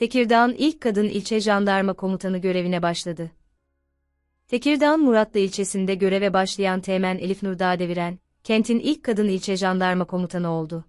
Tekirdağ'ın ilk kadın ilçe jandarma komutanı görevine başladı. Tekirdağ'ın Muratlı ilçesinde göreve başlayan Teğmen Elif Nur Dağdeviren, kentin ilk kadın ilçe jandarma komutanı oldu.